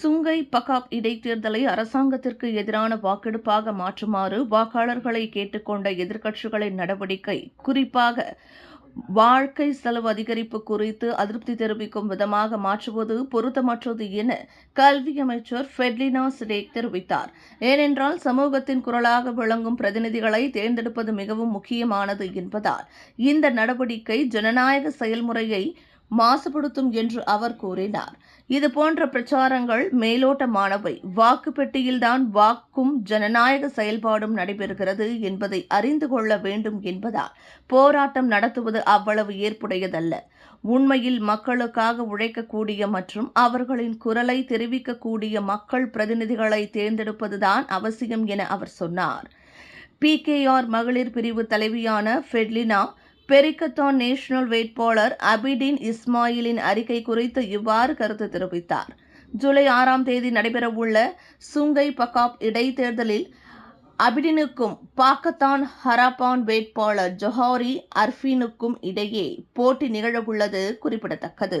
Sungai பகாப் இடைத்தேர்தலை அரசாங்கத்திற்கு எதிரான வாக்கெடுப்பாக மாற்றுமாறு வாக்காளர்களை கேட்டுக்கொண்ட எதிர்க்கட்சிகளின் நடவடிக்கை குறிப்பாக வாழ்க்கை செலவு அதிகரிப்பு குறித்து அதிருப்தி தெரிவிக்கும் விதமாக மாற்றுவது பொருத்தமற்றது என கல்வி அமைச்சர் ஃபெட்லினா சிடேக் தெரிவித்தார். ஏனென்றால் சமூகத்தின் குரலாக விளங்கும் பிரதிநிதிகளை தேர்ந்தெடுப்பது மிகவும் முக்கியமானது என்பதால் இந்த நடவடிக்கை ஜனநாயக செயல்முறையை மாசுபடுத்தும் என்று அவர் கூறினார். இது போன்ற பிரச்சாரங்கள் மேலோட்டமானவை. வாக்கு பெட்டியில்தான் வாக்கும் ஜனநாயக செயல்பாடும் நடைபெறுகிறது என்பதை அறிந்து கொள்ள வேண்டும் என்பதால் போராட்டம் நடத்துவது அவ்வளவு ஏற்புடையதல்ல. உண்மையில் மக்களுக்காக உழைக்கக்கூடிய மற்றும் அவர்களின் குரலை தெரிவிக்கக்கூடிய மக்கள் பிரதிநிதிகளை தேர்ந்தெடுப்பதுதான் அவசியம் என அவர் சொன்னார். பிகேஆர் மகளிர் பிரிவு தலைவியான ஃபெட்லினா பெரிக்கத்தான் நேஷனல் வேட்பாளர் அபிடின் இஸ்மாயிலின் அறிக்கை குறித்து இவ்வாறு கருத்து தெரிவித்தார். ஜூலை ஆறாம் தேதி நடைபெறவுள்ள சுங்கை பகாப் இடைத்தேர்தலில் அபிடினுக்கும் பாக்கத்தான் ஹராபான் வேட்பாளர் ஜொஹாரி அர்ஃபீனுக்கும் இடையே போட்டி நிகழவுள்ளது குறிப்பிடத்தக்கது.